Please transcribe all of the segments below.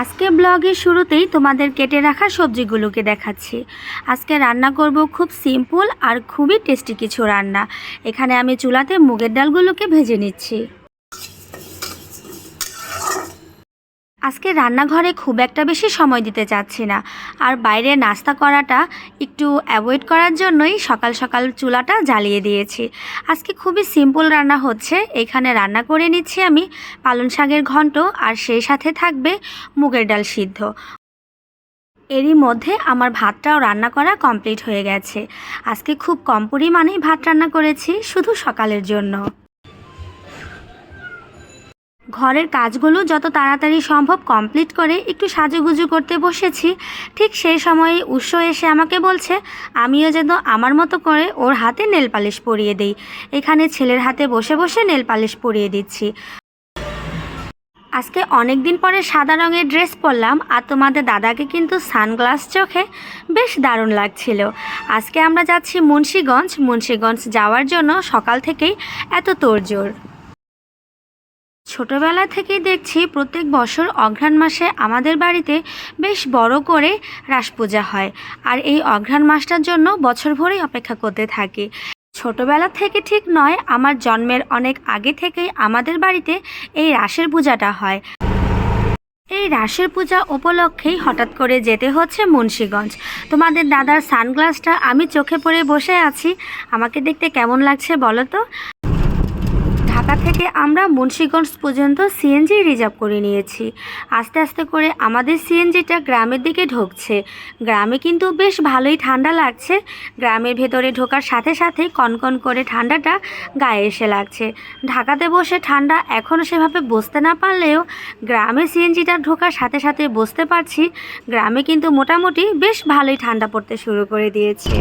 আজকে ব্লগের শুরুতেই তোমাদের কেটে রাখা সবজিগুলোকে দেখাচ্ছি। আজকে রান্না করব খুব সিম্পল আর খুবই টেস্টি কিছু রান্না। এখানে আমি চুলাতে মুগের ডালগুলোকে ভেজে নিচ্ছি। আজকে রান্নাঘরে খুব একটা বেশি সময় দিতে চাচ্ছি না। আর বাইরে নাস্তা করাটা একটু অ্যাভয়েড করার জন্যই সকাল সকাল চুলাটা জ্বালিয়ে দিয়েছি। আজকে খুবই সিম্পল রান্না হচ্ছে। এখানে রান্না করে নিচ্ছি আমি পালং শাকের ঘন্ট আর সেই সাথে থাকবে মুগের ডাল সিদ্ধ। এরই মধ্যে আমার ভাতটাও রান্না করা কমপ্লিট হয়ে গেছে। আজকে খুব কম পরিমাণেই ভাত রান্না করেছি শুধু সকালের জন্য। ঘরের কাজগুলো যত তাড়াতাড়ি সম্ভব কমপ্লিট করে একটু সাজুগুজু করতে বসেছি। ঠিক সেই সময়ে উৎস এসে আমাকে বলছে, আমিও যেন আমার মতো করে ওর হাতে নেল পালিশ পরিয়ে দিই। এখানে ছেলের হাতে বসে বসে নেল পালিশ পরিয়ে দিচ্ছি। আজকে অনেক দিন পরে সাদা রঙের ড্রেস পরলাম আর তোমাদের দাদাকে কিন্তু সানগ্লাস চোখে বেশ দারুণ লাগছিল। আজকে আমরা যাচ্ছি মুন্সীগঞ্জ। মুন্সীগঞ্জ যাওয়ার জন্য সকাল থেকেই এত তোড়জোড়। ছোটবেলা থেকেই দেখছি প্রত্যেক বছর অঘ্রাণ মাসে আমাদের বাড়িতে বেশ বড় করে রাস পূজা হয়। আর এই অঘ্রাণ মাসটার জন্য বছর ভরেই অপেক্ষা করতে থাকি। ছোটবেলা থেকে ঠিক নয়, আমার জন্মের অনেক আগে থেকেই আমাদের বাড়িতে এই রাসের পূজাটা হয়। এই রাসের পূজা উপলক্ষেই হঠাৎ করে যেতে হচ্ছে মুন্সীগঞ্জ। তোমাদের দাদার সানগ্লাসটা আমি চোখে পড়ে বসে আছি। আমাকে দেখতে কেমন লাগছে বলো তো? থেকে আমরা মুন্সীগঞ্জ পর্যন্ত সিএনজি রিজার্ভ করে নিয়েছি। আস্তে আস্তে করে আমাদের সিএনজিটা গ্রামের দিকে ঢুকছে। গ্রামে কিন্তু বেশ ভালোই ঠান্ডা লাগছে। গ্রামের ভেতরে ঢোকার সাথে সাথে কনকন করে ঠান্ডাটা গায়ে এসে লাগছে। ঢাকাতে বসে ঠান্ডা এখনও সেভাবে বসতে না পারলেও গ্রামে সিএনজিটা ঢোকার সাথে সাথে বসতে পারছি। গ্রামে কিন্তু মোটামুটি বেশ ভালোই ঠান্ডা পড়তে শুরু করে দিয়েছে।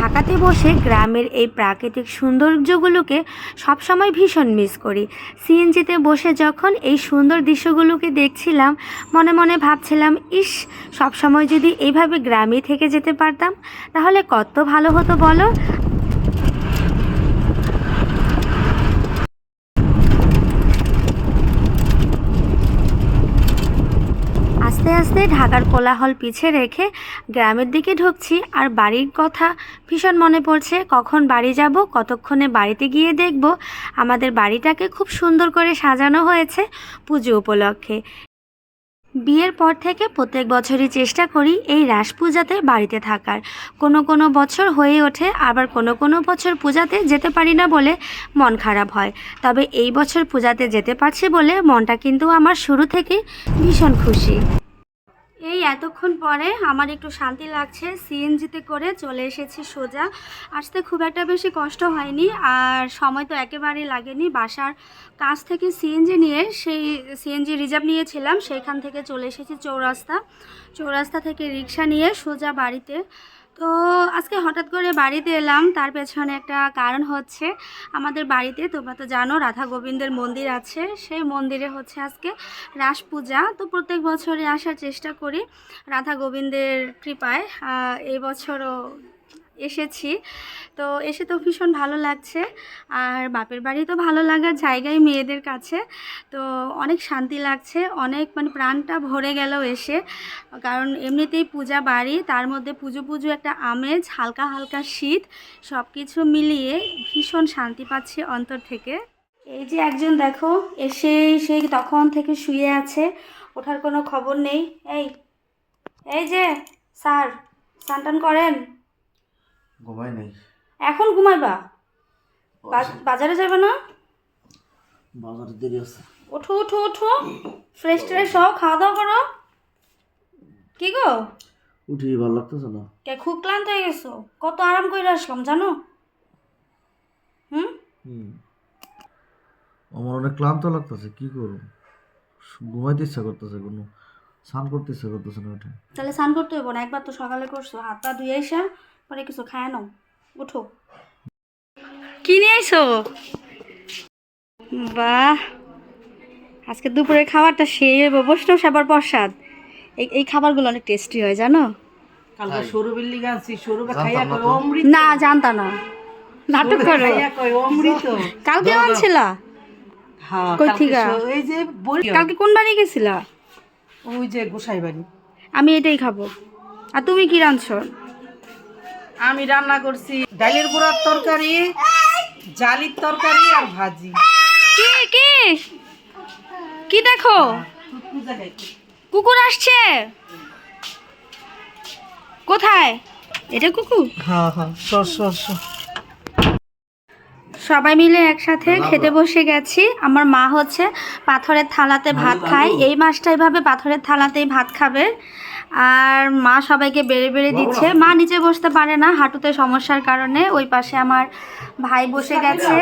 ঢাকাতে বসে গ্রামের এই প্রাকৃতিক সৌন্দর্যগুলোকে সবসময় ভীষণ মিস করি। সিএনজিতে বসে যখন এই সুন্দর দৃশ্যগুলোকে দেখছিলাম, মনে মনে ভাবছিলাম, ইস, সবসময় যদি এইভাবে গ্রামে থেকে যেতে পারতাম, তাহলে কত ভালো হতো বলো? আস্তে ঢাকার কোলাহল পিছে রেখে গ্রামের দিকে ঢুকছি আর বাড়ির কথা ভীষণ মনে পড়ছে। কখন বাড়ি যাব, কতক্ষণে বাড়িতে গিয়ে দেখব? আমাদের বাড়িটাকে খুব সুন্দর করে সাজানো হয়েছে পুজো উপলক্ষে। বিয়ের পর থেকে প্রত্যেক বছরই চেষ্টা করি এই রাস পূজাতে বাড়িতে থাকার। কোনো কোনো বছর হয়ে ওঠে, আবার কোনো কোনো বছর পূজাতে যেতে পারি না বলে মন খারাপ হয়। তবে এই বছর পূজাতে যেতে পারছি বলে মনটা কিন্তু আমার শুরু থেকে ভীষণ খুশি। এই এতক্ষণ পরে আমার একটু শান্তি লাগছে। সিএনজিতে করে চলে এসেছি সোজা। আসতে খুব একটা বেশি কষ্ট হয়নি আর সময় তো একেবারেই লাগেনি। বাসার কাছ থেকে সিএনজি নিয়ে সেই সিএনজি রিজার্ভ নিয়েছিলাম। সেইখান থেকে চলে এসেছি চৌরাস্তা। চৌরাস্তা থেকে রিক্সা নিয়ে সোজা বাড়িতে। তো আজকে হঠাৎ করে বাড়িতে এলাম। তার পেছনে একটা কারণ হচ্ছে আমাদের বাড়িতে, তোমরা তো জানো, রাধা গোবিন্দের মন্দির আছে। সেই মন্দিরে হচ্ছে আজকে রাস পূজা। তো প্রত্যেক বছরে আসার চেষ্টা করি রাধা গোবিন্দের কৃপায়। এই বছরও এসেছি। তো এসে তো ভীষণ ভালো লাগছে। আর বাপের বাড়ি তো ভালো লাগার জায়গায় মেয়েদের কাছে। তো অনেক শান্তি লাগছে, অনেক মানে প্রাণটা ভরে গেল এসে। কারণ এমনিতেই পূজা বাড়ি, তার মধ্যে পুজো পুজো একটা আমেজ, হালকা হালকা শীত সব কিছু মিলিয়ে ভীষণ শান্তি পাচ্ছি অন্তর থেকে। এই যে একজন দেখো, এসে সেই তখন থেকে শুয়ে আছে, ওঠার কোনো খবর নেই। এই এই যে, স্যার, স্নান করেন? ঘুমাই নেই। এখন ঘুমাইবা? বাজারে যাবে না? বাজারে দেরি আছে ওঠো ওঠো ওঠো। ফ্রেশ ট্রেশ হও খাওয়া দাওয়া করো। কি গো? উঠি ভালো লাগতেছে না। কে খুব ক্লান্ত হয়ে গেছো? কত আরাম করে আসলাম জানো? হুম? হুম। আমার অনেক ক্লান্ত লাগতেছে কি করব? ঘুমাইতে ইচ্ছা করতেছে কোনো। স্নান করতে ইচ্ছা করতেছে না উঠে। তাহলে স্নান করতে হইব না একবার তো সকালে করছ হাত পা ধুয়ে এসে পরে কিছু খায় নাও উঠো। কি নিয়ে আইসো বাহ। আজকে দুপুরের খাবারটা সেই বৈষ্ণব সেবার প্রসাদ। এই এই খাবারগুলো অনেক টেস্টি হয় জানো? কালকে সরু বিল্লি গানছি সরু জানতাম খাইয়া না কই অমৃত? না জানতা না। নাটক করো। কই অমৃত? কালকে আনছিলা? হ্যাঁ কই কালকে এই যে কালকে কোন বাড়ি গেছিলা? ওই যে গোসাই বাড়ি। আমি এটাই খাব। আর তুমি কি রাঁধছো? আমি রান্না করছি। ডালের গুঁড়ার তরকারি জালির তরকারি আর ভাজি। কি কি? কি দেখো? কুকুর আসছে। কোথায়? এটা কুকুর? হ্যাঁ হ্যাঁ সর সর সর। সবাই মিলে একসাথে খেতে বসে গেছি। আমার মা হচ্ছে পাথরের থালাতে ভাত খায়। এই মাছটা এভাবে পাথরের থালাতেই ভাত খাবে। আর মা সবাইকে বেড়ে বেড়ে দিচ্ছে। মা নিচে বসতে পারে না হাঁটুতে সমস্যার কারণে। ওই পাশে আমার ভাই বসে গেছে।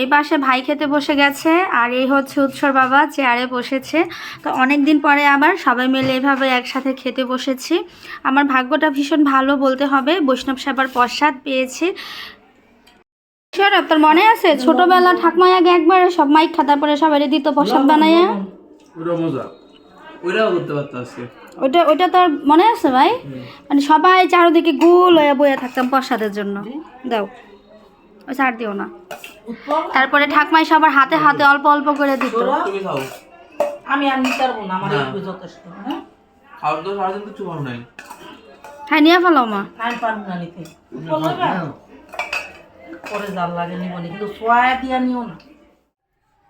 এই পাশে ভাই খেতে বসে গেছে। আর এই হচ্ছে উৎসর বাবা চেয়ারে বসেছে। তো অনেক দিন পরে আবার সবাই মিলে এভাবে একসাথে খেতে বসেছি। আমার ভাগ্যটা ভীষণ ভালো বলতে হবে। বৈষ্ণব সেবার প্রসাদ পেয়েছি। তোর মনে আছে? ছোটবেলা ঠাকমাই আগে একবার সব মাইক খাতার পরে সবাই দিত প্রসাদ বানাইয়া? ওটা মজা ওইটাও করতে পারতো আজকে। ওটা ওটা তোর মনে আছে ভাই? মানে সবাই চারোদিকে গোল হয়ে বয়ে থাকতাম প্রসাদের জন্য। দাও। ওই ছাড় দিও না। তারপরে ঠাকমাই সবার হাতে হাতে অল্প অল্প করে দিত। তুমি খাও। আমি আর নিতে পারব না আমার একটু যথেষ্ট হ্যাঁ? খাওয়ার তো সারাদিন কিছু ভালো নাই। হ্যাঁ নিয়ে ফেলো মা। আমি পারব না নিতে। পরে জাল লাগে নিব না কিন্তু সোয়া দিয়া নিও না।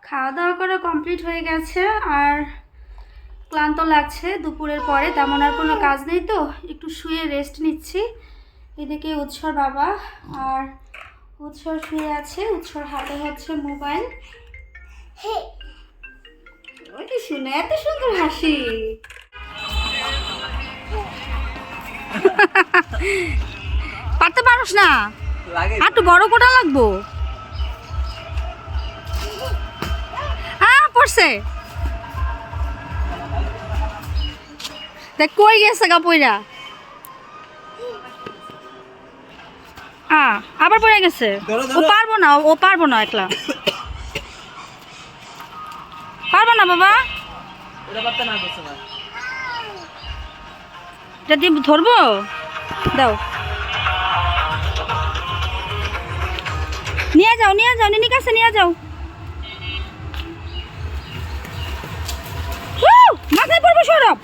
খাওয়া দাওয়া করা কমপ্লিট হয়ে গেছে আর ক্লান্ত লাগছে। দুপুরের পরে তেমন আর কোনো কাজ নেই তো একটু শুয়ে রেস্ট নিচ্ছি। এদিকে উৎসর বাবা আর উৎসর শুয়ে আছে উৎসর হাতে হচ্ছে মোবাইল। ওই কি শুনে এত সুন্দর হাসি। পারতে পারোস না? একটু বড় কোটা লাগবো? হ্যাঁ পড়ছে। দেখ কই গেছে গা পইরা? আবার পড়ে গেছে? ও। পারব না ও পারব না একলা। পারব না বাবা? এটা দিয়ে ধরবো? দাও। নিয়ে যাও নিয়ে যাও নিনি কাছে নিয়ে যাও। মাথায় পড়ব সৌরভ।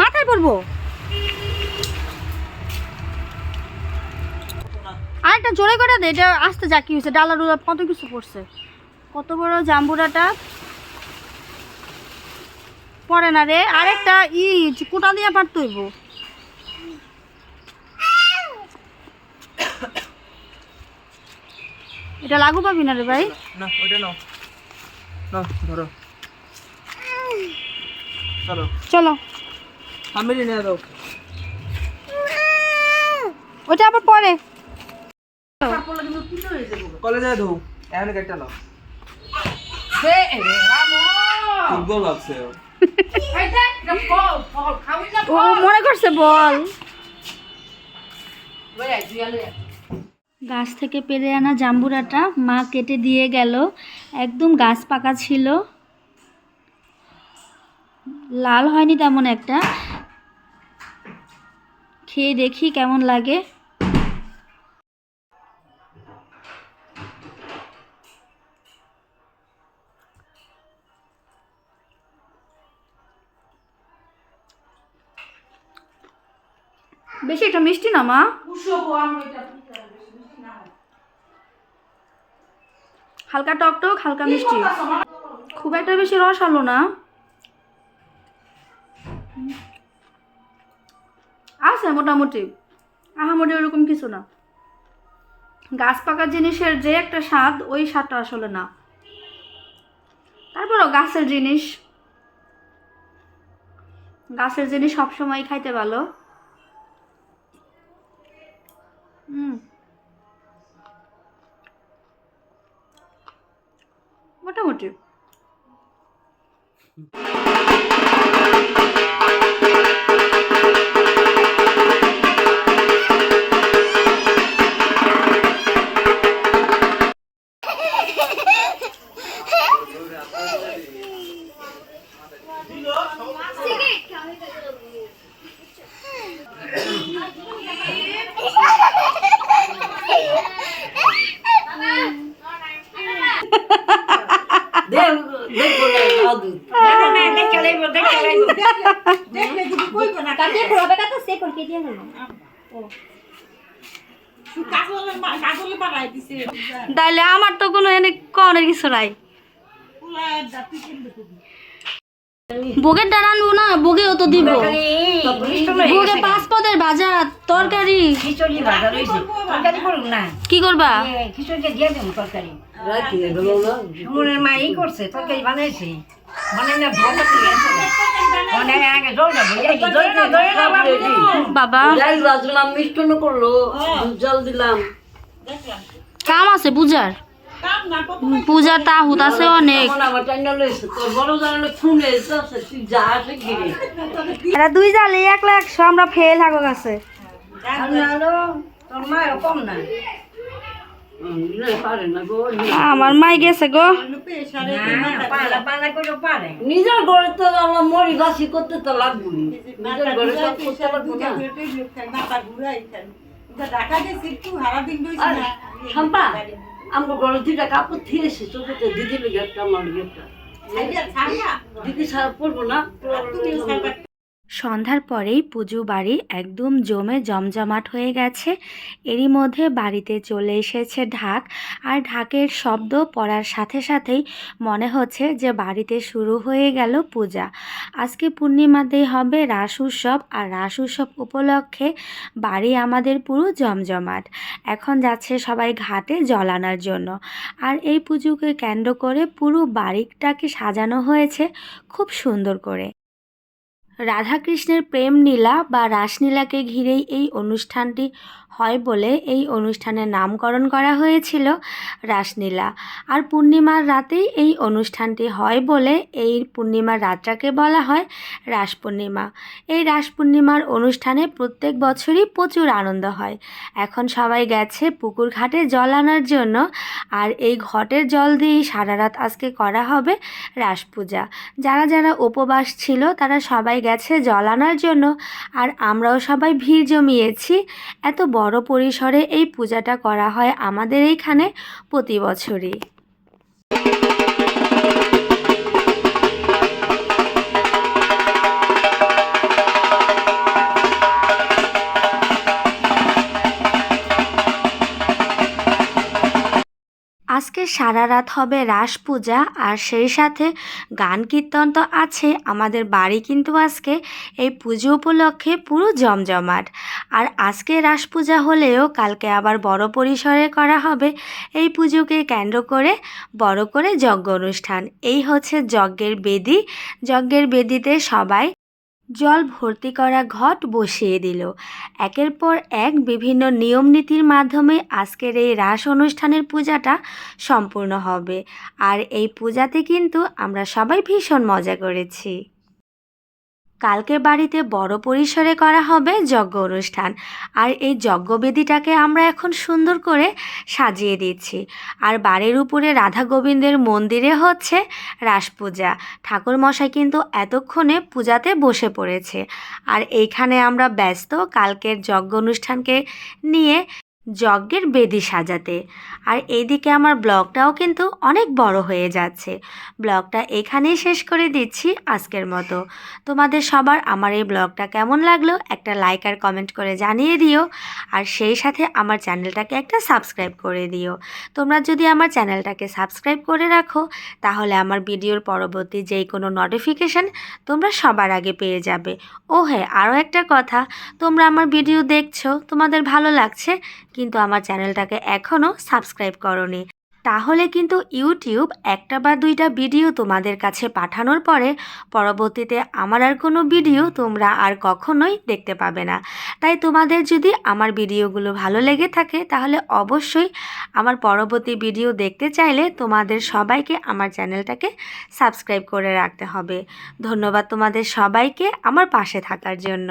মাথায় পড়ব। আরেকটা জোরে করে দে, এটা আস্তে যা, কি হয়েছে? ডালা ডুলা কত কিছু পড়ছে কত বড় জাম্বুরাটা? পড়ে না রে, আরেকটা ই কোটা দিয়ে পারতে হইব। এটা লাগু পাবি না রে ভাই? না ওইটা নাও। নাও ধরো। চলো। চলো। আমি নিয়ে দাও ওটা আবার পরে। কলেজে ধো এখন নাও। ও মনে করছে বল। গাছ থেকে পেরে আনা জাম্বুরাটা মা কেটে দিয়ে গেল। একদম গাছ পাকা ছিল। লাল হয়নি তেমন একটা। খেয়ে দেখি কেমন লাগে। বেশি একটা মিষ্টি না মা? হালকা টক টক, হালকা মিষ্টি। খুব একটা বেশি রস আলো না। আছে মোটামুটি। আহামরি ওরকম কিছু না। গাছ পাকা জিনিসের যে একটা স্বাদ, ওই স্বাদটা আসলে না। তারপরও গাছের জিনিস। গাছের জিনিস সবসময় খাইতে ভালো। তাইলে আমার তো কোনো এনে কনের কিছু নাই। বগের ডাল আনব না বগেও তো দিব বগে পাঁচ পদের ভাজা তরকারি কি করবা তরকারি করছে তরকারি বানাইছে বাবু বাবা ডাল করল জল দিলাম কাম আছে পূজার পূজার তাহুত আছে অনেক। এরা দুই জালে একলা একশো আমরা ফেল হাগো না। গো আমার মাই গেছে গো। না পালা পালা করে পারে। নিজের ঘরে তো আমরা মরি বাসি করতে তো নিজের ঘরে আমরা ঘরে দুইটা কাপড় থিয়ে এসে চোখে দিদি লেগে একটা আমার গেটটা দিদি সারা পড়ব না। সন্ধ্যার পরেই পুজো বাড়ি একদম জমে জমজমাট হয়ে গেছে। এরই মধ্যে বাড়িতে চলে এসেছে ঢাক। আর ঢাকের শব্দ পড়ার সাথে সাথেই মনে হচ্ছে যে বাড়িতে শুরু হয়ে গেল পূজা। আজকে পূর্ণিমাতেই হবে রাস উৎসব। আর রাস উৎসব উপলক্ষে বাড়ি আমাদের পুরো জমজমাট। এখন যাচ্ছে সবাই ঘাটে জল আনার জন্য। আর এই পুজোকে কেন্দ্র করে পুরো বাড়িটাকে সাজানো হয়েছে খুব সুন্দর করে। রাধাকৃষ্ণের প্রেম নীলা বা রাসলীলাকে ঘিরেই এই অনুষ্ঠানটি হয় বলে এই অনুষ্ঠানের নামকরণ করা হয়েছিল রাসলীলা। আর পূর্ণিমার রাতেই এই অনুষ্ঠানটি হয় বলে এই পূর্ণিমার রাতটাকে বলা হয় রাস পূর্ণিমা এই রাস পূর্ণিমার অনুষ্ঠানে প্রত্যেক বছরই প্রচুর আনন্দ হয়। এখন সবাই গেছে পুকুর ঘাটে জল আনার জন্য। আর এই ঘটের জল দিয়েই সারা রাত আজকে করা হবে রাস পূজা যারা যারা উপবাস ছিল তারা সবাই গেছে জল আনার জন্য। আর আমরাও সবাই ভিড় জমিয়েছি। এত বড় পরিসরে এই পূজাটা করা হয় আমাদের এইখানে প্রতি বছরই। সারা রাত হবে রাস পূজা আর সেই সাথে গান কীর্তন তো আছে। আমাদের বাড়ি কিন্তু আজকে এই পুজো উপলক্ষে পুরো জমজমাট। আর আজকে রাস পূজা হলেও কালকে আবার বড় পরিসরে করা হবে এই পুজোকে কেন্দ্র করে বড় করে যজ্ঞ অনুষ্ঠান। এই হচ্ছে যজ্ঞের বেদি। যজ্ঞের বেদিতে সবাই জল ভর্তি করা ঘট বসিয়ে দিল। একের পর এক বিভিন্ন নিয়ম নীতির মাধ্যমে আজকের এই রাস অনুষ্ঠানের পূজাটা সম্পূর্ণ হবে। আর এই পূজাতে কিন্তু আমরা সবাই ভীষণ মজা করেছি। কালকে বাড়িতে বড় পরিসরে করা হবে যজ্ঞ অনুষ্ঠান। আর এই যজ্ঞবেদিটাকে আমরা এখন সুন্দর করে সাজিয়ে দিচ্ছি। আর বাড়ির উপরে রাধা গোবিন্দের মন্দিরে হচ্ছে রাস পূজা। ঠাকুর মশাই কিন্তু এতক্ষণে পূজাতে বসে পড়েছে। আর এইখানে আমরা ব্যস্ত। কালকের যজ্ঞ অনুষ্ঠানকে নিয়ে যজ্ঞের বেদি সাজাতে। আর এইদিকে আমার ব্লগটাও কিন্তু অনেক বড় হয়ে যাচ্ছে। ব্লগটা এখানেই শেষ করে দিচ্ছি আজকের মতো। তোমাদের সবার আমার এই ব্লগটা কেমন লাগল একটা লাইক আর কমেন্ট করে জানিয়ে দিও। আর সেই সাথে আমার চ্যানেলটাকে একটা সাবস্ক্রাইব করে দিও। তোমরা যদি আমার চ্যানেলটাকে সাবস্ক্রাইব করে রাখো, তাহলে আমার ভিডিওর পরবর্তী যেই কোনো নোটিফিকেশান তোমরা সবার আগে পেয়ে যাবে। ও হ্যাঁ আরও একটা কথা, তোমরা আমার ভিডিও দেখছ, তোমাদের ভালো লাগছে কিন্তু আমার চ্যানেলটাকে এখনও সাবস্ক্রাইব করনি। তাহলে কিন্তু ইউটিউব একটা বা দুইটা ভিডিও তোমাদের কাছে পাঠানোর পরে পরবর্তীতে আমার আর কোনো ভিডিও তোমরা আর কখনোই দেখতে পাবে না। তাই তোমাদের যদি আমার ভিডিওগুলো ভালো লেগে থাকে তাহলে অবশ্যই আমার পরবর্তী ভিডিও দেখতে চাইলে তোমাদের সবাইকে আমার চ্যানেলটাকে সাবস্ক্রাইব করে রাখতে হবে। ধন্যবাদ তোমাদের সবাইকে আমার পাশে থাকার জন্য।